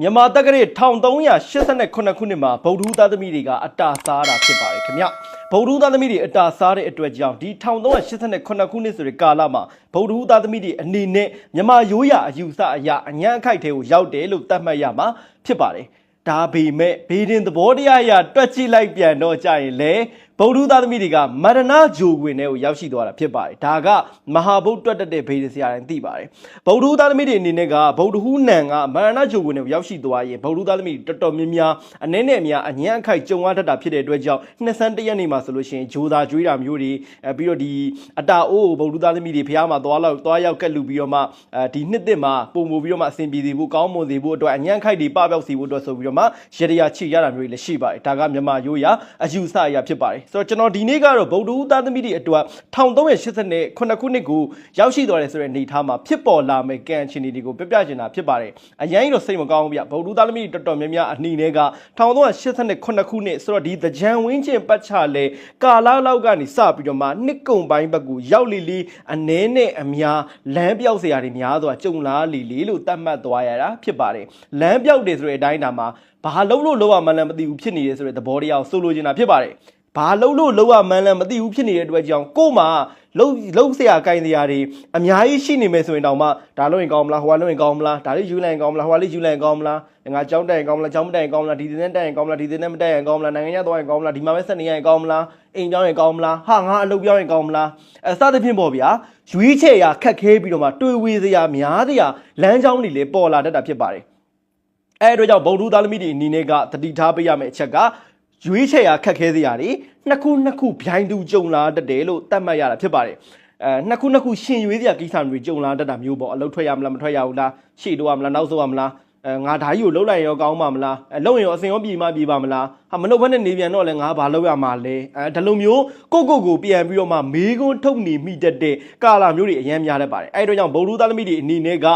မြန်မာတက္ကရာ1389ခုနှစ်မှာဗုဒ္ဓဟူးသားသမီးတွေကအတာစားတာဖြစ်ပါတယ်ခင်ဗျဗုဒ္ဓဟူးသားသမီးတွေအတာစားတဲ့အတွက်ကြောင့်ဒီ1389ခုနှစ်ဆိုတဲ့ကာလမှာဗုဒ္ဓဟူးသားသမီးတွေအနေနဲ့မြန်မာရိုးရာအယူဆအရအញ្ញံအခိုက်ထဲကိုရောက်တယ်လို့သတ်မှတ်ရမှာဖြစ်ပါတယ်ဒါပေမဲ့ဘေးဒင်သဘောတရားအရတွက်ကြည့်လိုက်ပြန်တော့ကြရင်လေ ဗုဒ္ဓသားသမီးတွေကမရဏဂျိုခွင်ထဲကိုရောက်ရှိသွားတာဖြစ်ပါတယ်ဒါကမဟာဗုဒ္ဓတွက်တဲ့ဗေဒဆရာတိုင်းသိပါတယ်ဗုဒ္ဓသားသမီးတွေအနေနဲ့ကဗုဒ္ဓဟူးနန်ကမရဏဂျိုခွင်ထဲကိုရောက်ရှိသွားရင်ဗုဒ္ဓသားသမီးတွေတော်တော်များများအနည်းနဲ့အများအညံ့အခိုက်ကြုံရတတ်တာဖြစ်တဲ့အတွက်ကြောင့်နှစ်ဆန်းတရက်နေမှာဆိုလို့ရှိရင်ဂျိုသာကျွေးတာမျိုးတွေအဲပြီးတော့ဒီအတာအိုးကိုဗုဒ္ဓသားသမီးတွေဖျားမှာသွားလောက်သွားရောက်ကက်လူပြီးတော့မှအဲဒီနှစ်သစ်မှာပုံမှုပြီးတော့မှအဆင်ပြေစေဖို့ကောင်းမွန်စေဖို့အတွက်အညံ့ခိုက်တွေပပျောက်စေဖို့အတွက်ဆိုပြီးတော့မှရတရာချိရတာမျိုးတွေလည်းရှိပါတယ်ဒါကမြန်မာရိုးရာအယူဆအရာဖြစ်ပါတယ်ဆိုတော့ကျွန်တော်ဒီနေ့ကတော့ဗုဒ္ဓဦးသားသမီးတွေအတွက်1389ခုနှစ်ကိုရောက်ရှိသွားတယ်ဆိုတဲ့အနေအထားမှာဖြစ်ပေါ်လာမယ့်ကံအခြေအနေတွေကိုပြပြချင်တာဖြစ်ပါတယ်အရင်ကတော့စိတ်မကောင်းဘူးဗျဗုဒ္ဓဦးသားသမီးတွေတော်တော်များများအနှီးနဲ့က1389ခုနှစ်ဆိုတော့ဒီသကြံဝင်းကျင်ပတ်ချလဲကာလာလောက်ကနေစပြီးတော့မှနှစ်ကုံပိုင်းဘက်ကိုရောက်လီလီအနည်းနဲ့အများလမ်းပြောက်စရာတွေများစွာကြုံလာလီလီလို့သတ်မှတ်သွားရတာဖြစ်ပါတယ်လမ်းပြောက်တယ်ဆိုတဲ့အတိုင်းဒါမှာဘာလုံးလို့လောက်ရမှလည်းမသိဘူးဖြစ်နေတယ်ဆိုတဲ့သဘောတရားကိုဆိုလိုချင်တာဖြစ်ပါတယ် ဘာလုံးလို့လောက်ရမှန်းလည်းမသိဘူးဖြစ်နေတဲ့အတွက်ကြောင့်ကို့မှာလုံးလုံးเสียကိုင်းစရာတွေအများကြီးရှိနေမယ်ဆိုရင်တောင်မှဒါလုံးရင်ကောင်းမလားဟိုကလုံးရင်ကောင်းမလားဒါလေးယူလိုက်ရင်ကောင်းမလားဟိုကလေးယူလိုက်ရင်ကောင်းမလားငါကြောင်းတက်ရင်ကောင်းမလားကြောင်းမတက်ရင်ကောင်းမလားဒီတင်းနဲ့တက်ရင်ကောင်းမလားဒီတင်းနဲ့မတက်ရင်ကောင်းမလားနိုင်ငံခြားသွားရင်ကောင်းမလားဒီမှာပဲဆက်နေရင်ကောင်းမလားအိမ်ကြောင်းရင်ကောင်းမလားဟာငါအလုပ်ပြောင်းရင်ကောင်းမလားအဲစသဖြင့်ပေါ့ဗျာရွေးချယ်ရာခက်ခဲပြီးတော့မှတွေးဝေစရာများစရာလမ်းကြောင်းတွေလည်းပေါ်လာတတ်တာဖြစ်ပါတယ်အဲအတွက်ကြောင့်ဗုဒ္ဓသားသမီးတွေအနေနဲ့ကတတိထားပေးရမယ့်အချက်က ရွေးချယ်ရာခက်ခဲစရာတွေနှစ်ခုနှစ်ခုဗျိုင်းတူကြုံလာတတ်တယ်လို့သတ်မှတ်ရတာဖြစ်ပါတယ်အဲနှစ်ခုနှစ်ခုရှင်ရွေးစရာကိစ္စတွေကြုံလာတတ်တာမျိုးပေါ့အလုပ်ထွက်ရမလားမထွက်ရဘူးလားရှေ့တော့ရမလားနောက်ဆုံးရမလားအဲငါဓာကြီးကိုလှုပ်လိုက်ရောကောင်းပါမလားအဲလှုပ်ရင်ရောအစင်ရောပြေမပြေပါမလားဟာမလှုပ်ဘဲနဲ့နေပြန်တော့လဲငါဘာလှုပ်ရမှာလဲအဲဒါလိုမျိုးကိုကိုကိုပြန်ပြီးတော့မှမေးခွန်းထုတ်နေမိတတ်တဲ့ကာလာမျိုးတွေအများများလဲပါတယ်အဲအတွက်ကြောင့်ဗုဒ္ဓသားသမီးတွေအနေနဲ့က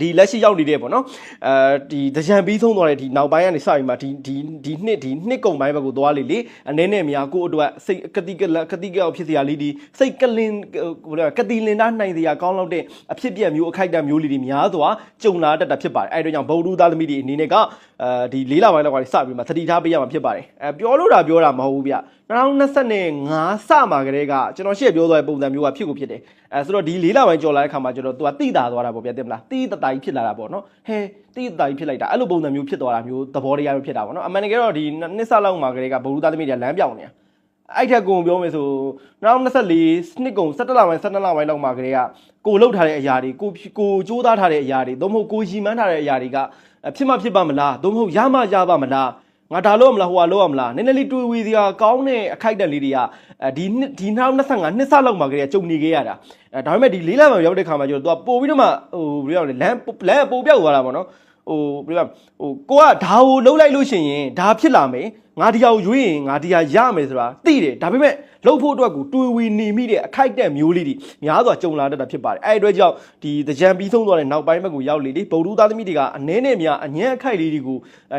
ဒီလက်ရှိရောက်နေတဲ့ပေါ့နော်အဲဒီတကြံပြီးဆုံးသွားတဲ့ဒီနောက်ပိုင်းကနေစပြီးမှဒီဒီဒီနှစ်ဒီနှစ်ကုံပိုင်းဘက်ကိုသွားလေလေအနေနဲ့များကိုအတွက်စိတ်ကတိကလကတိကောက်ဖြစ်စရာလေးဒီစိတ်ကလင်ဟိုလေကတိလင်သားနိုင်စရာကောင်းလောက်တဲ့အဖြစ်ပြက်မျိုးအခိုက်အတန့်မျိုးလေးတွေများစွာကြုံလာတတ်တာဖြစ်ပါတယ်အဲဒါကြောင့်ဗုဒ္ဓသားသမီးတွေအနေနဲ့ကအဲဒီလေးလပိုင်းလောက်ကနေစပြီးမှသတိထားပေးရမှာဖြစ်ပါတယ်အဲပြောလို့တာပြောတာမဟုတ်ဘူးဗျ 2025စမှာကလေးကကျွန်တော်ရှေ့ပြောသွားတဲ့ပုံစံမျိုးကဖြစ်ကိုဖြစ်တယ်အဲဆိုတော့ဒီလေးလပိုင်းကြော်လာတဲ့ခါမှာကျွန်တော်သူကတိတာသွားတာပေါ့ဗျာတင်မလားတိတတာကြီးဖြစ်လာတာပေါ့နော်ဟဲတိတတာကြီးဖြစ်လိုက်တာအဲ့လိုပုံစံမျိုးဖြစ်သွားတာမျိုးသဘောတရားမျိုးဖြစ်တာပေါ့နော်အမှန်တကယ်တော့ဒီနှစ်ဆလောက်မှာကလေးကဗုဒ္ဓသားသမီးတွေကလမ်းပြောင်းနေတာအဲ့ထက်ကိုပြောမယ်ဆို2024နှစ်ကုန်17လပိုင်း17လပိုင်းလောက်မှာကလေးကကိုလှုပ်ထားတဲ့အရာတွေကိုကိုစူးစမ်းထားတဲ့အရာတွေသို့မဟုတ်ကိုရီမန်းထားတဲ့အရာတွေကဖြစ်မှဖြစ်ပါမလားသို့မဟုတ်ရမှရပါမလား ငါဒါလို့မလားဟိုကလို့ရမလားနည်းနည်းလေးတွေးဝေးစရာကောင်းတဲ့အခိုက်အတန့်လေးတွေကအဲဒီနှစ်ဒီနောက်25နှစ်ဆလောက်မှာကလေးကကြုံနေခဲ့ရတာအဲဒါပေမဲ့ဒီလေးလမှာရောက်တဲ့ခါမှာကျတော့ तू ပို့ပြီးတော့မှဟိုဘယ်ရောက်လဲလမ်းလမ်းပို့ပြောက်သွားတာပေါ့နော်ဟိုဘယ်လိုဟိုကိုကဒါကိုလှုပ်လိုက်လို့ရှိရင်ဒါဖြစ်လာမယ် ငါဒီဟာကိုရွေးရင်ငါဒီဟာရမယ်ဆိုတာသိတယ်ဒါပေမဲ့လှုပ်ဖို့အတွက်ကိုတွေးဝေနေမိတဲ့အခိုက်အတန့်မျိုးလေးတွေများစွာကြုံလာတတ်တာဖြစ်ပါတယ်အဲ့ဒီအတွက်ကြောင့်ဒီတကြံပြီးဆုံးသွားတဲ့နောက်ပိုင်းဘက်ကိုရောက်လေလေဗုဒ္ဓသားသမီးတွေကအနည်းနဲ့များအញ្ញံအခိုက်လေးတွေကို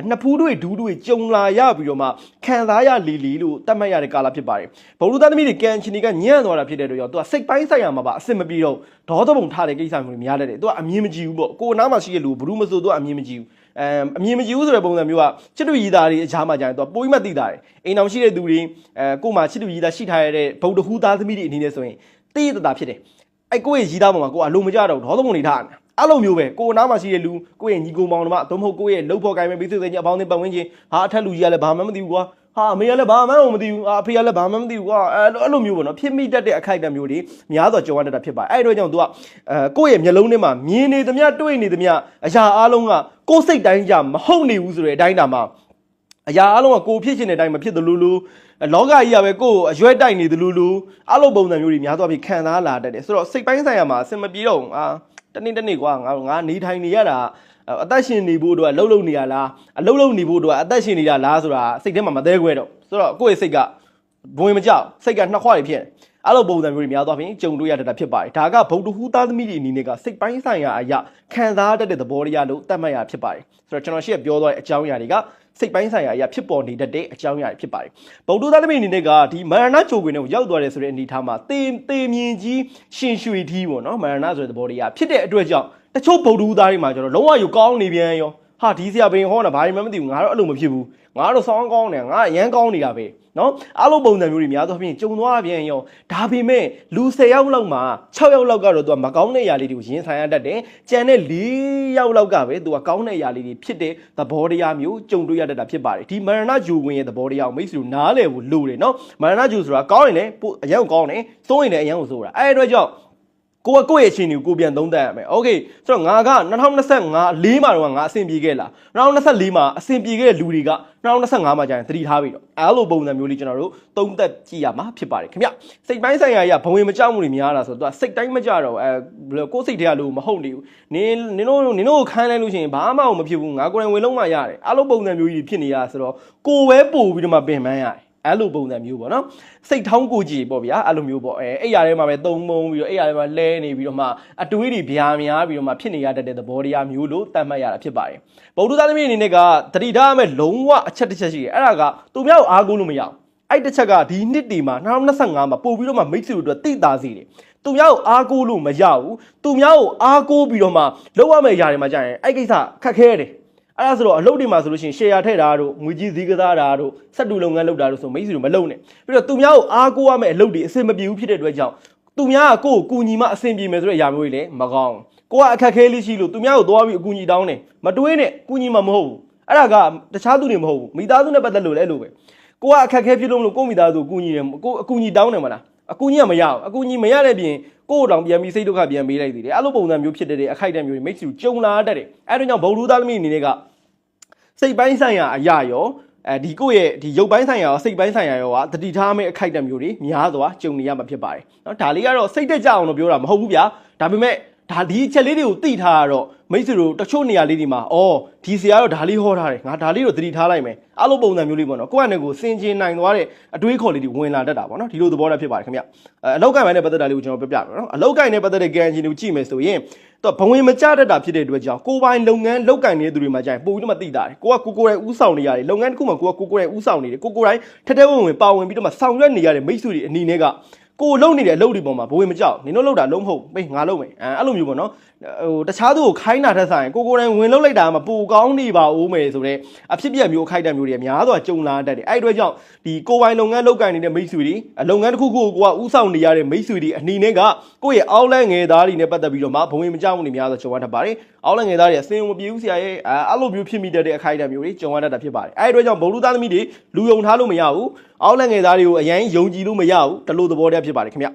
နှစ်ဖူးတွေဒူးတွေကြုံလာရပြီးတော့မှခံစားရလီလီလို့တတ်မှတ်ရတဲ့ကာလဖြစ်ပါတယ်ဗုဒ္ဓသားသမီးတွေကန်ချင်နေကညံ့သွားတာဖြစ်တဲ့အတွက်ကြောင့်သူကစိတ်ပိုင်းဆိုင်ရာမှာပါအဆင်မပြေတော့ဒေါသပုံထားတဲ့ကိစ္စမျိုးတွေများတတ်တယ်သူကအမြင်မကြည့်ဘူးပေါ့ကိုယ်နားမှာရှိတဲ့လူဘယ်သူမှဆိုသူကအမြင်မကြည့်ဘူး အဲအမြင်မကြည့်ဘူးဆိုတဲ့ပုံစံမျိုးကချစ်တူရည်သားတွေအချားမှကြာရင်သူကပိုပြီးမှသိတာတယ်အိမ်အောင်ရှိတဲ့သူတွေအဲကို့မှာချစ်တူရည်သားရှိထားရတဲ့ဗုဒ္ဓဟူသားသမီးတွေအနေနဲ့ဆိုရင်သိရတတာဖြစ်တယ်အဲ့ကိုယ့်ရဲ့ရည်သားပေါ်မှာကိုကအလိုမကြတော့ဒေါသပုံတွေထားတယ်အဲ့လိုမျိုးပဲကိုယ်နားမှာရှိတဲ့လူကိုယ့်ရဲ့ညီကိုမောင်နှမသို့မဟုတ်ကိုယ့်ရဲ့လှုပ်ဖို့ကိုင်းမဲ့ပြီးသိတဲ့ညအပေါင်းအသင်းပတ်ဝန်းကျင်ဟာအထက်လူကြီးကလည်းဘာမှမသိဘူးကွာ ဟာအမေကလည်းဘာမှမသိဘူးအာအဖေကလည်းဘာမှမသိဘူးကွာအဲ့လိုအဲ့လိုမျိုးပေါ့နော်ဖြစ်မိတတ်တဲ့အခိုက်အတန့်မျိုးတွေများစွာကြုံရတတ်တာဖြစ်ပါတယ်အဲ့ဒီတော့ကြောင့် तू ကအဲကိုယ့်ရဲ့မျက်လုံးထဲမှာမြင်နေသမျှတွေ့နေသမျှအရာအလုံးကကိုယ်စိတ်တိုင်းကြမဟုတ်နေဘူးဆိုတဲ့အတိုင်းတာမှာအရာအလုံးကကိုယ်ဖြစ်ရှင်တဲ့အတိုင်းမဖြစ်သလိုလိုလောကကြီးကပဲကိုယ်အရွက်တိုက်နေသလိုလိုအဲ့လိုပုံစံမျိုးတွေများသွားပြီးခံစားလာတတ်တယ်ဆိုတော့စိတ်ပိုင်းဆိုင်ရာမှာအဆင်မပြေတော့ဘူးအာတနေ့တနေ့ကွာငါငါနေထိုင်နေရတာ အသက်ရှင်နေဖို့အတွက်အလုပ်လုပ်နေရလားအလုပ်လုပ်နေဖို့အတွက်အသက်ရှင်နေတာလားဆိုတာစိတ်ထဲမှာမသေးခွဲတော့ဆိုတော့ကိုယ့်ရဲ့စိတ်ကဘဝင်မကြောက်စိတ်ကနှစ်ခွတွေဖြစ်အဲ့လိုပုံစံမျိုးတွေများသွားပြီးကြုံတွေ့ရတတ်တာဖြစ်ပါတယ်ဒါကဗုဒ္ဓဟူသားသမီးတွေအနေနဲ့ကစိတ်ပိုင်းဆိုင်ရာအရာခံစားတတ်တဲ့သဘောတရားလို့သတ်မှတ်ရဖြစ်ပါတယ်ဆိုတော့ကျွန်တော်ရှေ့ပြောသွားတဲ့အကြောင်းအရာတွေကစိတ်ပိုင်းဆိုင်ရာအရာဖြစ်ပေါ်နေတတ်တဲ့အကြောင်းအရာတွေဖြစ်ပါတယ်ဗုဒ္ဓသားသမီးအနေနဲ့ကဒီမာရဏချိုခွင်တွေကိုရောက်သွားတယ်ဆိုတဲ့အနေအထားမှာတေတေမြင်ကြီးရှင်ရွှေထီးပေါ့နော်မာရဏဆိုတဲ့သဘောတရားဖြစ်တဲ့အတွက်ကြောင့် တချို့ဗုဒ္ဓဟူသားတွေမှာကျတော့လုံးဝယူကောင်းနေပြန်ရောဟာဒီဆရာဘင်ဟောတာဘာမှမသိဘူးငါတော့အဲ့လိုမဖြစ်ဘူးငါတော့ဆောင်းကောင်းတယ်ငါအရန်ကောင်းနေတာပဲနော်အားလုံးပုံစံမျိုးတွေများသောအားဖြင့်ကြုံသွားပြန်ရောဒါပေမဲ့လူ10ယောက်လောက်မှာ6ယောက်လောက်ကတော့သူကမကောင်းတဲ့အရာလေးတွေကိုရင်ဆိုင်ရတတ်တယ်ကြံတဲ့4ယောက်လောက်ကပဲသူကကောင်းတဲ့အရာလေးတွေဖြစ်တဲ့သဘောတရားမျိုးကြုံတွေ့ရတတ်တာဖြစ်ပါတယ်ဒီမရဏဂျူဝင်ရဲ့သဘောတရားကိုမိတ်ဆွေတို့နားလည်ဖို့လိုတယ်နော်မရဏဂျူဆိုတာကောင်းရင်လည်းပိုအရန်ကိုကောင်းတယ်စိုးရင်လည်းအရန်ကိုစိုးတာအဲ့ဒီအတွက်ကြောင့် ကိုကကိုယ့်ရဲ့အခြေအနေကိုကိုပြန်သုံးသပ်ရမယ်။ Okay ဆိုတော့ငါက2025လေးမှာတော့ငါအဆင်ပြေခဲ့လား2024မှာအဆင်ပြေခဲ့တဲ့လူတွေက2025မှာကျရင်သတိထားပြီတော့အဲ့လိုပုံစံမျိုးလေးကျွန်တော်တို့သုံးသပ်ကြည့်ရမှာဖြစ်ပါတယ်ခင်ဗျ။စိတ်ပိုင်းဆိုင်ရာကြီးကဘဝင်မကြောက်မှုတွေများလာဆိုတော့သူကစိတ်တိုင်းမကြတော့အဲဘယ်လိုကိုယ်စိတ်ထဲကလို့မဟုတ်နေဘူး။နင်းနင်တို့နင်တို့ကိုခန်းလိုက်လို့ရှိရင်ဘာမှမဖြစ်ဘူးငါကိုယ်တိုင်ဝင်လုံးမှရတယ်။အဲ့လိုပုံစံမျိုးကြီးဖြစ်နေရဆိုတော့ကိုယ်ပဲပို့ပြီးတော့မှပင်ပန်းရတယ်။ အဲ့လိုပုံစံမျိုးပေါ့နော်စိတ်ထောင်းကိုကြည်ပေါ့ဗျာအဲ့လိုမျိုးပေါ့အဲအဲ့ရထဲမှာပဲသုံးမုံပြီးတော့အဲ့ရထဲမှာလဲနေပြီးတော့မှအတွေးတွေဗျာများပြီးတော့မှဖြစ်နေရတတ်တဲ့သဘောတရားမျိုးလို့သတ်မှတ်ရတာဖြစ်ပါတယ်ဗုဒ္ဓသားသမီးအနေနဲ့ကတတိထားမဲ့လုံးဝအချက်တစ်ချက်ရှိတယ်အဲ့ဒါကသူများကိုအားကိုးလို့မရဘူးအဲ့တစ်ချက်ကဒီနှစ်တီမှာ2025မှာပို့ပြီးတော့မှမိတ်ဆွေတို့အတွက်တိတာစီတယ်သူများကိုအားကိုးလို့မရဘူးသူများကိုအားကိုးပြီးတော့မှလောက်ရမယ့်ຢာတွေမှာကြာရင်အဲ့ကိစ္စခက်ခဲတယ် အဲ့ဒါဆိုတော့အလုပ်တွေမှာဆိုလို့ရှိရင် share ထည့်တာတို့ငွေကြီးစည်းကစားတာတို့စက်တူလုပ်ငန်းလုပ်တာတို့ဆိုမိတ်ဆွေတို့မလုပ်နဲ့ပြီးတော့သူများကိုအားကိုးရမယ့်အလုပ်တွေအဆင်မပြေဘူးဖြစ်တဲ့အတွက်ကြောင့်သူများကကိုယ့်ကိုကူညီမှအဆင်ပြေမယ်ဆိုတဲ့အရာမျိုးတွေလည်းမကောင်းကိုကအခက်ခဲလေးရှိလို့သူများကိုသွားပြီးအကူညီတောင်းတယ်မတွေးနဲ့ကူညီမှမဟုတ်ဘူးအဲ့ဒါကတခြားသူတွေမဟုတ်ဘူးမိသားစုနဲ့ပတ်သက်လို့လည်းအဲ့လိုပဲကိုကအခက်ခဲဖြစ်လို့မလို့ကိုယ့်မိသားစုကိုကူညီတယ်ကိုအကူညီတောင်းတယ်မလားအကူကြီးကမရအောင်အကူကြီးမရတဲ့ပြင်ကိုယ့်တောင်ပြန်ပြီးစိတ်ဒုက္ခပြန်ပေးလိုက်သေးတယ်အဲ့လိုပုံစံမျိုးဖြစ်တဲ့အခိုက်အတန့်မျိုးတွေမိတ်ဆွေကြုံလာတတ်တယ်အဲ့ဒါကြောင့်ဗုဒ္ဓသားသမီးအနေနဲ့က စိတ်ပိုင်းဆိုင်ရာအရာရောအဲဒီကိုယ့်ရဲ့ဒီရုပ်ပိုင်းဆိုင်ရာရောစိတ်ပိုင်းဆိုင်ရာရောကတတိထားမဲ့အခိုက်အတန့်မျိုးတွေများစွာကြုံနေရမှာဖြစ်ပါတယ်เนาะဒါလေးကတော့စိတ်တက်ကြအောင်လို့ပြောတာမဟုတ်ဘူးဗျာဒါပေမဲ့ ဒါဒီအချက်လေးတွေကိုသိထားရတော့မိတ်ဆွေတို့တချို့နေရာလေးတွေမှာအော်ဒီဆရာတော့ဒါလေးဟောထားတယ်ငါဒါလေးတော့သတိထားလိုက်မယ်အဲ့လိုပုံစံမျိုးလေးပေါ့နော်ကိုယ့်အနေကိုစင်ကျင်နိုင်သွားတဲ့အတွေးခေါ်လေးတွေဝင်လာတတ်တာပေါ့နော်ဒီလိုသဘောထားဖြစ်ပါတယ်ခင်ဗျအဲအလောက်ကိုင်ပိုင်းနဲ့ပတ်သက်တာလေးကိုကျွန်တော်ပြောပြမယ်နော်အလောက်ကိုင်နဲ့ပတ်သက်တဲ့ကံချင်းတွေကိုကြည့်မယ်ဆိုရင်တော့ဘဝင်မကြတတ်တာဖြစ်တဲ့အတွက်ကြောင့်ကိုယ်ပိုင်လုပ်ငန်းလုပ်ကင်နေတဲ့သူတွေမှာကြာရင်ပို့ပြီးတော့မသိတာတယ်ကိုကကိုကိုယ်တိုင်ဥဆောင်နေရတယ်လုပ်ငန်းတစ်ခုမှာကိုကကိုကိုယ်တိုင်ဥဆောင်နေတယ်ကိုကိုယ်တိုင်ထက်ထဲဝင်ဝင်ပါဝင်ပြီးတော့မှဆောင်ရွက်နေရတဲ့မိတ်ဆွေတွေအနေနဲ့က ကိုလုံနေတဲ့အလုပ်တွေပေါ်မှာဘဝင်မကြောက်နင်တို့လောက်တာလုံးမဟုတ်ဘေးငါလုံးမယ်အဲအဲ့လိုမျိုးပေါ့နော်ဟိုတခြားသူကိုခိုင်းတာထက်ဆိုင်ကိုကိုယ်တိုင်ဝင်လုံးလိုက်တာမှပိုကောင်းနေပါဦးမယ်ဆိုတော့အဖြစ်ပြက်မျိုးခိုက်တဲ့မျိုးတွေအများစွာကြုံလာတတ်တယ်အဲ့ဒီအတွက်ကြောင့်ဒီကိုယ်ပိုင်လုပ်ငန်းလုပ်ကိုင်နေတဲ့မိတ်ဆွေတွေအလုပ်ငန်းတစ်ခုခုကိုကိုကဥဆောင်နေရတဲ့မိတ်ဆွေတွေအနီးနဲ့ကကိုယ့်ရဲ့အောက်လန့်ငယ်သားတွေနဲ့ပတ်သက်ပြီးတော့မှဘဝင်မကြောက်မှုတွေများစွာကြုံရတတ်ပါတယ်အောက်လန့်ငယ်သားတွေအစင်မပြေဘူးဆရာရဲ့အဲအဲ့လိုမျိုးဖြစ်မိတတ်တဲ့အခိုက်အတန့်မျိုးတွေကြုံရတတ်တာဖြစ်ပါတယ်အဲ့ဒီအတွက်ကြောင့်ဘုံလူသားသမီးတွေလူယုံထားလို့မရဘူး အောက်လန့်ငယ်သားတွေကိုအရင်ယုံကြည်လို့မရဘူးတလို့သဘောတရားဖြစ်ပါတယ်ခင်ဗျ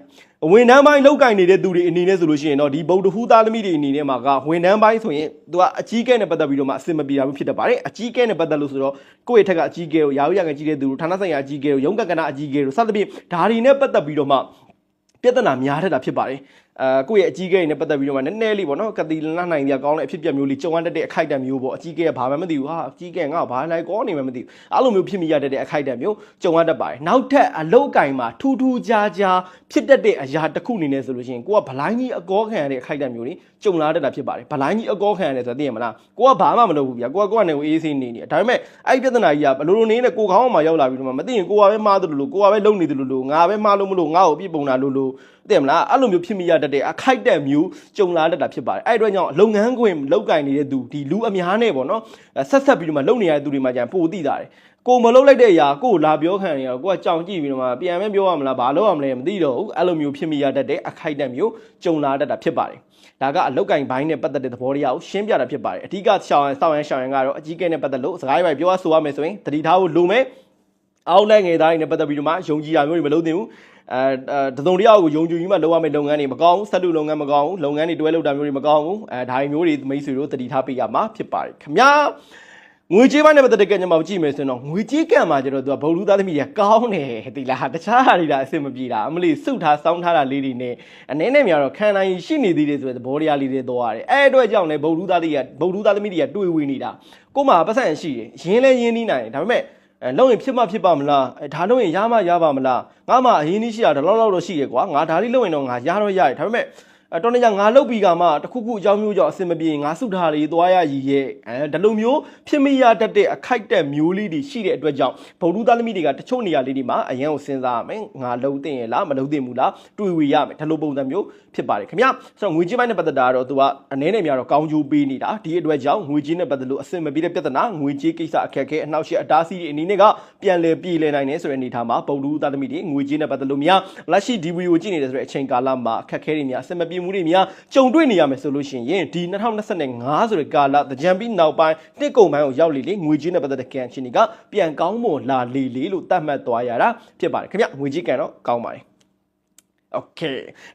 ဝန်ထမ်းပိုင်းလောက်ကင်နေတဲ့သူတွေအနေနဲ့ဆိုလို့ရှိရင်တော့ဒီဗုဒ္ဓဟူသားသမီးတွေအနေနဲ့မှာကဝန်ထမ်းပိုင်းဆိုရင်သူကအကြီးကဲနဲ့ပတ်သက်ပြီးတော့မှအစင်မပြေတာမျိုးဖြစ်တတ်ပါတယ်အကြီးကဲနဲ့ပတ်သက်လို့ဆိုတော့ကိုယ့်ရဲ့ထက်ကအကြီးကဲကိုရာဟုရကန်ကြီးတဲ့သူတို့ဌာနဆိုင်ရာအကြီးကဲကိုရုံးကကနာအကြီးကဲတို့စသဖြင့်ဒါတွေနဲ့ပတ်သက်ပြီးတော့မှပြဿနာများထက်တာဖြစ်ပါတယ် အဲကိုယ့်ရဲ့အကြီးကဲတွေနဲ့ပတ်သက်ပြီးတော့မှနည်းနည်းလေးပေါ့နော်ကတိလန်းနိုင်ပြကောင်းတဲ့အဖြစ်ပြက်မျိုးလေးကြုံရတတ်တဲ့အခိုက်အတန့်မျိုးပေါ့အကြီးကဲကဘာမှမသိဘူးဟာအကြီးကဲငါ့ဘာလိုက်ကောနေမှမသိဘူးအဲ့လိုမျိုးဖြစ်မိရတတ်တဲ့အခိုက်အတန့်မျိုးကြုံရတတ်ပါတယ်နောက်ထပ်အလုတ်ကင်မှာထူးထူးခြားခြားဖြစ်တတ်တဲ့အရာတစ်ခုအနေနဲ့ဆိုလို့ရှိရင်ကိုကဗလိုင်းကြီးအကောခံရတဲ့အခိုက်အတန့်မျိုးလေးကြုံလာတတ်တာဖြစ်ပါတယ်ဗလိုင်းကြီးအကောခံရတယ်ဆိုတာသိရမလားကိုကဘာမှမလုပ်ဘူးဗျာကိုကကိုကနေကိုအေးဆေးနေနေဒါပေမဲ့အဲ့ဒီပြဿနာကြီးကဘလို့လိုနေနဲ့ကိုခေါင်းအောင်မှရောက်လာပြီးတော့မှမသိရင်ကိုကပဲမှားတယ်လို့ကိုကပဲလုံနေတယ်လို့ငါပဲမှားလို့မလို့ငါ့ကိုပြစ်ပုံတာလို့လို့ သိရမလားအဲ့လိုမျိုးဖြစ်မိရတတ်တဲ့အခိုက်အတန့်မျိုးကြုံလာတတ်တာဖြစ်ပါတယ်အဲ့ဒီအတွက်ကြောင့်လုပ်ငန်းခွင်လောက်ကင်နေတဲ့သူဒီလူအများနဲ့ပေါ့နော်ဆက်ဆက်ပြီးတော့မှလုပ်နေရတဲ့သူတွေမှကြာပိုသိတာတယ်ကိုမလုပ်လိုက်တဲ့အရာကိုလာပြောခံနေရတော့ကိုကကြောင်ကြည့်ပြီးတော့မှပြန်မဲပြောရမလားဘာလုပ်ရမလဲမသိတော့ဘူးအဲ့လိုမျိုးဖြစ်မိရတတ်တဲ့အခိုက်အတန့်မျိုးကြုံလာတတ်တာဖြစ်ပါတယ်ဒါကအလောက်ကင်ဘိုင်းနဲ့ပတ်သက်တဲ့သဘောတရားကိုရှင်းပြတာဖြစ်ပါတယ်အဓိကရှောင်းရန်စောင်းရန်ရှောင်းရန်ကတော့အကြီးကဲနဲ့ပတ်သက်လို့စကားရိုက်ပြောရဆိုရမယ်ဆိုရင်တတိထားဖို့လိုမယ်အောက်လက်ငယ်သားတွေနဲ့ပတ်သက်ပြီးတော့မှယုံကြည်ရမျိုးတွေမလုပ်သင့်ဘူး အဲတစုံတယောက်ကိုယုံကြည်ပြီးမှလုပ်ရမယ့်လုပ်ငန်းတွေမကောင်းဘူးဆက်လူလုပ်ငန်းမကောင်းဘူးလုပ်ငန်းတွေတွဲလုပ်တာမျိုးတွေမကောင်းဘူးအဲဒါတွေမျိုးတွေမိတ်ဆွေတို့တတိထားပေးရမှာဖြစ်ပါတယ်ခင်ဗျာငွေကြေးပိုင်းနဲ့ပတ်သက်တဲ့ကံကြမ္မာကိုကြည့်မယ်ဆိုရင်တော့ငွေကြေးကံမှာကျတော့သူကဗုလ်လူသားသမီးတွေကကောင်းတယ်ဒီလားတခြားဟာတွေဒါအဆင်မပြေတာအမလီစုထားစောင်းထားတာလေးတွေနဲ့အနေနဲ့များတော့ခံနိုင်ရှိနေသေးတယ်ဆိုတဲ့သဘောတရားလေးတွေတော့ရတယ်အဲအတွက်ကြောင့်လည်းဗုလ်လူသားတွေကဗုလ်လူသားသမီးတွေကတွေ့ဝေနေတာကို့မှာပတ်စံရှိတယ်ရင်းလဲရင်းနှီးနိုင်တယ်ဒါပေမဲ့ အဲလုံရင်ဖြစ်မှဖြစ်ပါမလားအဲဒါလုံရင်ရမှရပါမလားငါမှအရင်ကြီးရှိတာတော့လောက်လောက်တော့ရှိတယ်ကွာငါဒါလေးလုံရင်တော့ငါရတော့ရတယ်ဒါပေမဲ့အဲ တော်နေကြငါလုတ်ပြီးကမှတခုခုအကြောင်းမျိုးကြောင့်အဆင်မပြေငါစုထားလေးသွားရရည်ရဲ့အဲဒီလိုမျိုးဖြစ်မိရတတ်တဲ့အခိုက်တက်မျိုးလေးတွေရှိတဲ့အတွက်ကြောင့်ဗုဒ္ဓသားသမီးတွေကတချို့နေရာလေးတွေမှာအရန်ကိုစဉ်းစားရမယ်ငါလုံသိရင်လားမလုံသိဘူးလားတွေးဝေရမယ်ဒီလိုပုံစံမျိုးဖြစ်ပါတယ်ခင်ဗျဆိုတော့ငွေကြေးပိုင်းနဲ့ပတ်သက်တာကတော့သူကအနည်းနဲ့များတော့ကောင်းကျိုးပေးနေတာဒီအတွက်ကြောင့်ငွေကြေးနဲ့ပတ်သက်လို့အဆင်မပြေတဲ့ပြဿနာငွေကြေးကိစ္စအခက်အခဲအနှောက်အယှက်အတားအဆီးတွေအနေနဲ့ကပြန်လည်ပြည်လည်နိုင်တယ်ဆိုတဲ့အနေအထားမှာဗုဒ္ဓသားသမီးတွေငွေကြေးနဲ့ပတ်သက်လို့များလက်ရှိဒီဗီဒီယိုကြည့်နေတဲ့ဆိုတဲ့အချိန်ကာလမှာအခက်အခဲတွေများအဆင်မပြေမှုတွေများကြုံတွေ့နေရမယ်ဆိုလို့ရှိရင်ဒီ2025ဆိုတဲ့ကာလတကြံပြီးနောက်ပိုင်းတစ်ကုံပိုင်းကိုရောက်လေလေငွေကြေးနဲ့ပတ်သက်တဲ့ကံချင်းတွေကပြန်ကောင်းမွန်လာလေလေလို့သတ်မှတ်သွားရတာဖြစ်ပါတယ်ခင်ဗျငွေကြေးကံတော့ကောင်းပါတယ် โอเค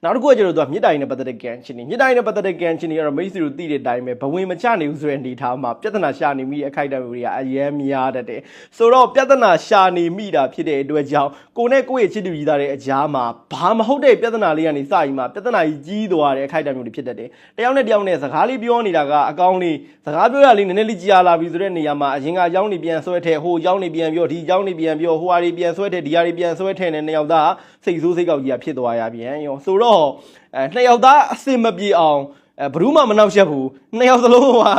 နောက်တစ်ခုကကျတော့သူကမြစ်တိုင်နဲ့ပတ်သက်တဲ့ကန်ချင်းနေမြစ်တိုင်နဲ့ပတ်သက်တဲ့ကန်ချင်းနေကတော့မိတ်ဆွေတို့သိတဲ့အတိုင်းပဲဘဝင်မချနိုင်ဘူးဆိုတဲ့အနေထားမှာပြဿနာရှာနေမိတဲ့အခိုက်အတန့်တွေကအယမ်းများတတ်တယ်ဆိုတော့ပြဿနာရှာနေမိတာဖြစ်တဲ့အတွက်ကြောင့်ကိုနဲ့ကိုယ့်ရဲ့ချစ်သူကြီးသားတဲ့အကြားမှာဘာမဟုတ်တဲ့ပြဿနာလေးကနေစပြီးမှပြဿနာကြီးကြီးသွားတဲ့အခိုက်အတန့်မျိုးတွေဖြစ်တတ်တယ်တယောက်နဲ့တယောက်နဲ့စကားလေးပြောနေတာကအကောင်းလေးစကားပြောရလေးနည်းနည်းလေးကြာလာပြီဆိုတဲ့နေရာမှာအရင်ကအကြောင်းတွေပြန်ဆွဲထဲဟိုအကြောင်းတွေပြန်ပြောဒီအကြောင်းတွေပြန်ပြောဟိုဟာတွေပြန်ဆွဲထဲဒီဟာတွေပြန်ဆွဲထဲနဲ့နှစ်ယောက်သားစိတ်ဆိုးစိတ်ကောက်ကြီးကဖြစ်သွားရ ပြန်ရောဆိုတော့အဲနှစ်ယောက်သားအစင်မပြေအောင်အဲဘယ်သူမှမနှောက်ယှက်ဘူးနှစ်ယောက်စလုံးဟာ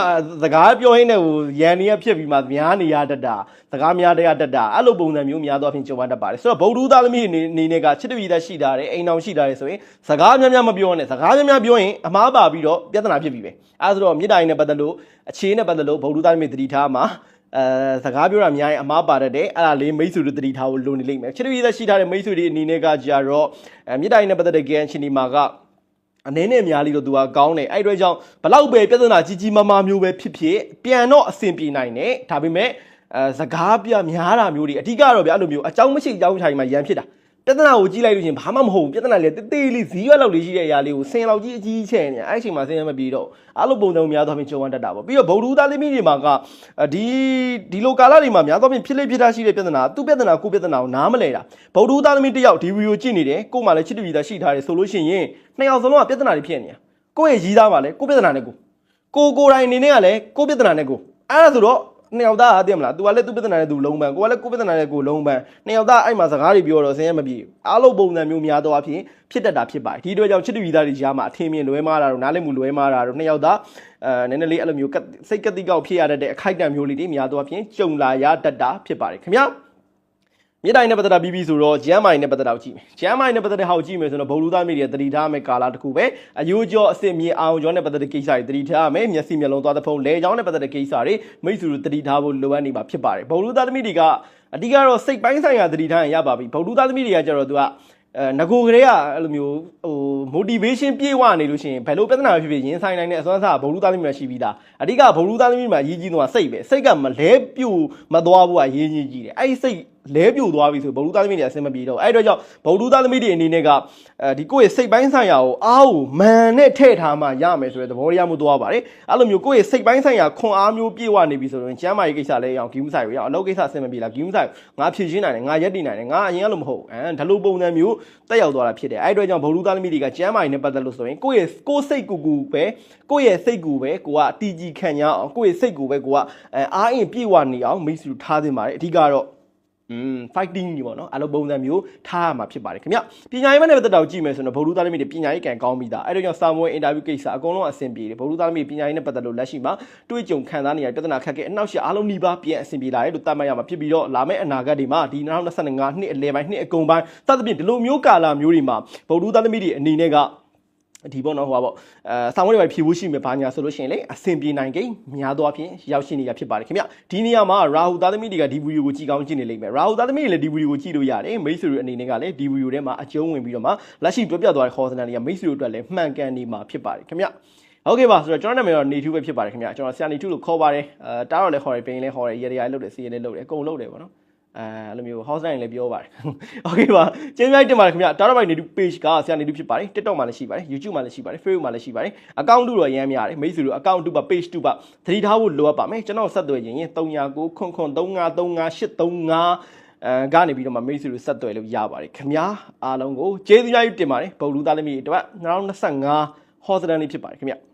စကားပြောရင်းနဲ့ဟိုရန်နေရဖြစ်ပြီးမှများနေရတတ်တာစကားများတဲ့ရတတ်တာအဲ့လိုပုံစံမျိုးများသောအဖြစ်ကြုံရတတ်ပါတယ်ဆိုတော့ဗုဒ္ဓသားသမီးအနေအနေနဲ့ကချစ်တပီသက်ရှိတာတယ်အိမ်အောင်ရှိတာတယ်ဆိုရင်စကားများများမပြောနဲ့စကားများများပြောရင်အမားပါပြီးတော့ပြဿနာဖြစ်ပြီပဲအဲဆိုတော့မြေတိုင်နဲ့ပတ်သက်လို့အခြေနဲ့ပတ်သက်လို့ဗုဒ္ဓသားသမီးတတိထားမှာ အဲစကားပြောတာအများကြီးအမားပါတတ်တယ်အဲ့ဒါလေးမိတ်ဆွေတို့တတိထားဖို့လိုနေလိမ့်မယ်ချစ်တပီသက်ရှိထားတဲ့မိတ်ဆွေတွေအနေနဲ့ကကြတော့အဲမြေတိုင်နဲ့ပတ်သက်တဲ့ game ချင်းဒီမှာကအနေနဲ့အများလေးတော့သူကကောင်းတယ်အဲ့အတွေကြောင့်ဘလောက်ပဲပြဿနာကြီးကြီးမားမားမျိုးပဲဖြစ်ဖြစ်ပြန်တော့အဆင်ပြေနိုင်တယ်ဒါပေမဲ့အဲစကားပြများတာမျိုးတွေအဓိကတော့ဗျအဲ့လိုမျိုးအကြောင်းမရှိအကြောင်းထိုင်မှာရန်ဖြစ်တာ ပြဿနာကိုကြည့်လိုက်လို့ချင်းဘာမှမဟုတ်ဘူးပြဿနာလေးတေးသေးလေးဇီးရွက်လောက်လေးရှိတဲ့အရာလေးကိုဆင်လောက်ကြီးအကြီးချဲ့နေအဲ့အချိန်မှာဆင်ရမပြေတော့အဲ့လိုပုံစံများသွားပြီးကြုံရတတ်တာပေါ့ပြီးတော့ဗုဒ္ဓသားသမီးတွေမှာကဒီဒီလိုကာလတွေမှာများသောဖြင့်ဖြစ်လေဖြစ်တာရှိတဲ့ပြဿနာသူ့ပြဿနာကိုပြဿနာကိုနားမလဲတာဗုဒ္ဓသားသမီးတစ်ယောက်ဒီဗီဒီယိုကြည့်နေတယ်ကို့မှာလည်းချစ်တူကြီးသားရှိထားတယ်ဆိုလို့ရှိရင်နှစ်ယောက်စလုံးကပြဿနာတွေဖြစ်နေတာကိုယ့်ရဲ့ရီးသားမှာလည်းကိုယ့်ပြဿနာနဲ့ကိုကိုကိုယ်တိုင်အနေနဲ့ကလည်းကိုယ့်ပြဿနာနဲ့ကိုအဲ့ဒါဆိုတော့ နှစ်ယောက်သားအားသိမလား तू ကလည်းသူ့ပြဿနာနဲ့ तू လုံးပန်းကိုကလည်းကိုယ့်ပြဿနာနဲ့ကိုလုံးပန်းနှစ်ယောက်သားအဲ့မှာစကားတွေပြောတော့ဆင်းရဲမပြေအားလုံးပုံစံမျိုးများတော့အဖြစ်ဖြစ်တတ်တာဖြစ်ပါတယ်ဒီအတွက်ကြောင့်ချစ်တူကြီးသားတွေကြားမှာအထင်မြင်လွဲမှားတာတော့နားလည်မှုလွဲမှားတာတော့နှစ်ယောက်သားအဲနည်းနည်းလေးအဲ့လိုမျိုးကတ်စိတ်ကတိကောက်ဖြစ်ရတတ်တဲ့အခိုက်အတန့်မျိုးလေးတွေများတော့အဖြစ်ကြုံလာရတတ်တာဖြစ်ပါတယ်ခင်ဗျာ မြေတိုင်းနဲ့ပတ်သက်တာပြီးပြီဆိုတော့ဂျမ်မိုင်နဲ့ပတ်သက်တာကိုကြည့်မယ်ဂျမ်မိုင်နဲ့ပတ်သက်တဲ့ဟာကိုကြည့်မယ်ဆိုတော့ဗုလ်လူသားမိတွေတတိထားမယ်ကာလာတစ်ခုပဲအယိုးကျော်အစ်စ်မြေအောင်ကျော်နဲ့ပတ်သက်တဲ့ကိစ္စတွေတတိထားမယ်မျက်စိမျက်လုံးသွားတဲ့ဖုံးလဲချောင်းနဲ့ပတ်သက်တဲ့ကိစ္စတွေမိတ်ဆွေတို့တတိထားဖို့လိုအပ်နေမှာဖြစ်ပါတယ်ဗုလ်လူသားသမီးတွေကအဓိကတော့စိတ်ပိုင်းဆိုင်ရာတတိထားရင်ရပါပြီဗုလ်လူသားသမီးတွေကကြတော့သူကအဲငကိုကလေးကအဲ့လိုမျိုးဟို motivation ပြည့်ဝနေလို့ရှိရင်ဘယ်လိုပြဿနာဖြစ်ဖြစ်ရင်ဆိုင်နိုင်တဲ့အစွမ်းစားဗုလ်လူသားသမီးမှာရှိပြီးသားအဓိကဗုလ်လူသားသမီးမှာအရေးကြီးတော့စိတ်ပဲစိတ်ကမလဲပြူမသွားဘူးကအရေးကြီးကြီးတယ်အဲ့ဒီစိတ် လဲပြိုသွားပြီဆိုဗုဒ္ဓသားသမီးတွေအဆင်မပြေတော့အဲ့အတွက်ကြောင့်ဗုဒ္ဓသားသမီးတွေအနေနဲ့ကအဲဒီကိုယ့်ရဲ့စိတ်ပိုင်းဆိုင်ရာကိုအားကိုမန်နဲ့ထည့်ထားမှရမယ်ဆိုတဲ့သဘောတရားမျိုးသွားပါတယ်အဲ့လိုမျိုးကိုယ့်ရဲ့စိတ်ပိုင်းဆိုင်ရာခွန်အားမျိုးပြည့်ဝနေပြီဆိုရင်ကျမ်းမာရေးကိစ္စလည်းအောင်ဂီးမဆိုင်ဘူးရအောင်အလုပ်ကိစ္စအဆင်မပြေလားဂီးမဆိုင်ငါဖြည့်ရှင်းနိုင်တယ်ငါရက်တည်နိုင်တယ်ငါအရင်ကလို့မဟုတ်အဲဒါလိုပုံစံမျိုးတက်ရောက်သွားတာဖြစ်တယ်အဲ့အတွက်ကြောင့်ဗုဒ္ဓသားသမီးတွေကကျမ်းမာရေးနဲ့ပတ်သက်လို့ဆိုရင်ကိုယ့်ရဲ့ကိုယ်စိတ်ကူကူပဲကိုယ့်ရဲ့စိတ်ကူပဲကိုကအတီးကြီးခံရအောင်ကိုယ့်ရဲ့စိတ်ကူပဲကိုကအဲအားအင်ပြည့်ဝနေအောင်မိတ်ဆွေထားသင့်ပါတယ်အဓိကတော့อืม fighting ကြီးပေါ့နော်အဲ့လိုပုံစံမျိုးထားရမှာဖြစ်ပါတယ်ခင်ဗျပညာရေးမနဲ့ပတ်သက်တော့ကြည့်မယ်ဆိုတော့ဗုဒ္ဓသားသမီးတွေပညာရေးကံကောင်းပြီးသားအဲ့ဒါကြောင့်စာမွေးအင်တာဗျူးကိစ္စအကုန်လုံးအဆင်ပြေတယ်ဗုဒ္ဓသားသမီးပညာရေးနဲ့ပတ်သက်လို့လက်ရှိမှာတွေးကြုံခံစားနေရတဲ့ပြဿနာခက်ခဲအနောက်ရှအားလုံးနှီးပါပြန်အဆင်ပြေလာတယ်လို့သတ်မှတ်ရမှာဖြစ်ပြီးတော့လာမယ့်အနာဂတ်တွေမှာဒီ2025နှစ်အလယ်ပိုင်းနှစ်အကုန်ပိုင်းစသဖြင့်ဒီလိုမျိုးကာလမျိုးတွေမှာဗုဒ္ဓသားသမီးတွေအနေနဲ့က ဒီပေါ့နော်ဟိုပါပေါ့အဲဆောင်းဝဲတွေပဲဖြေဖို့ရှိမယ်ဘာညာဆိုလို့ရှိရင်လေအဆင်ပြေနိုင်ကိန်းများသောအားဖြင့်ရောက်ရှိနေရဖြစ်ပါတယ်ခင်ဗျဒီနေရာမှာရာဟူသားသမီးတွေကဒီဗီဒီယိုကိုကြည့်ကောင်းကြည့်နေလိမ့်မယ်ရာဟူသားသမီးတွေလည်းဒီဗီဒီယိုကိုကြည့်လို့ရတယ်မိတ်ဆွေတွေအနေနဲ့ကလည်းဒီဗီဒီယိုထဲမှာအကျုံးဝင်ပြီးတော့မှလက်ရှိပြောပြသွားတဲ့ခေါ်စနန်တွေကမိတ်ဆွေတို့အတွက်လည်းမှန်ကန်နေမှာဖြစ်ပါတယ်ခင်ဗျဟုတ်ကဲ့ပါဆိုတော့ကျွန်တော်နာမည်တော့နေထူးပဲဖြစ်ပါတယ်ခင်ဗျကျွန်တော်ဆရာနေထူးလို့ခေါ်ပါတယ်အဲတားတော့လည်းခေါ်တယ်ပင်လည်းခေါ်တယ်ရေရရလုပ်တယ်စီရလည်းလုပ်တယ်အကုန်လုပ်တယ်ပေါ့နော် အဲအဲ့လိုမျိုး house line လည်းပြောပါတယ်။ Okay ပါ။ကျေးဇူးများတင်ပါတယ်ခင်ဗျာ။ Data by Native page ကဆရာနေတူဖြစ်ပါတယ်။ TikTok မှာလည်းရှိပါတယ်။ YouTube မှာလည်းရှိပါတယ်။ Facebook မှာလည်းရှိပါတယ်။ account တူတော့ရမ်းများတယ်။မိတ်ဆွေတို့ account တူပါ page တူပါသတိထားဖို့လိုအပ်ပါမယ်။ကျွန်တော်ဆက်သွယ်ရင်309ခွန်ခွန်3535835အဲကနေပြီးတော့မှမိတ်ဆွေတို့ဆက်သွယ်လို့ရပါတယ်ခင်ဗျာအားလုံးကိုကျေးဇူးများတင်ပါတယ်ဗုဒ္ဓသားသမီးတွေအတွက်2025ဟောစတန်လေးဖြစ်ပါတယ်ခင်ဗျာ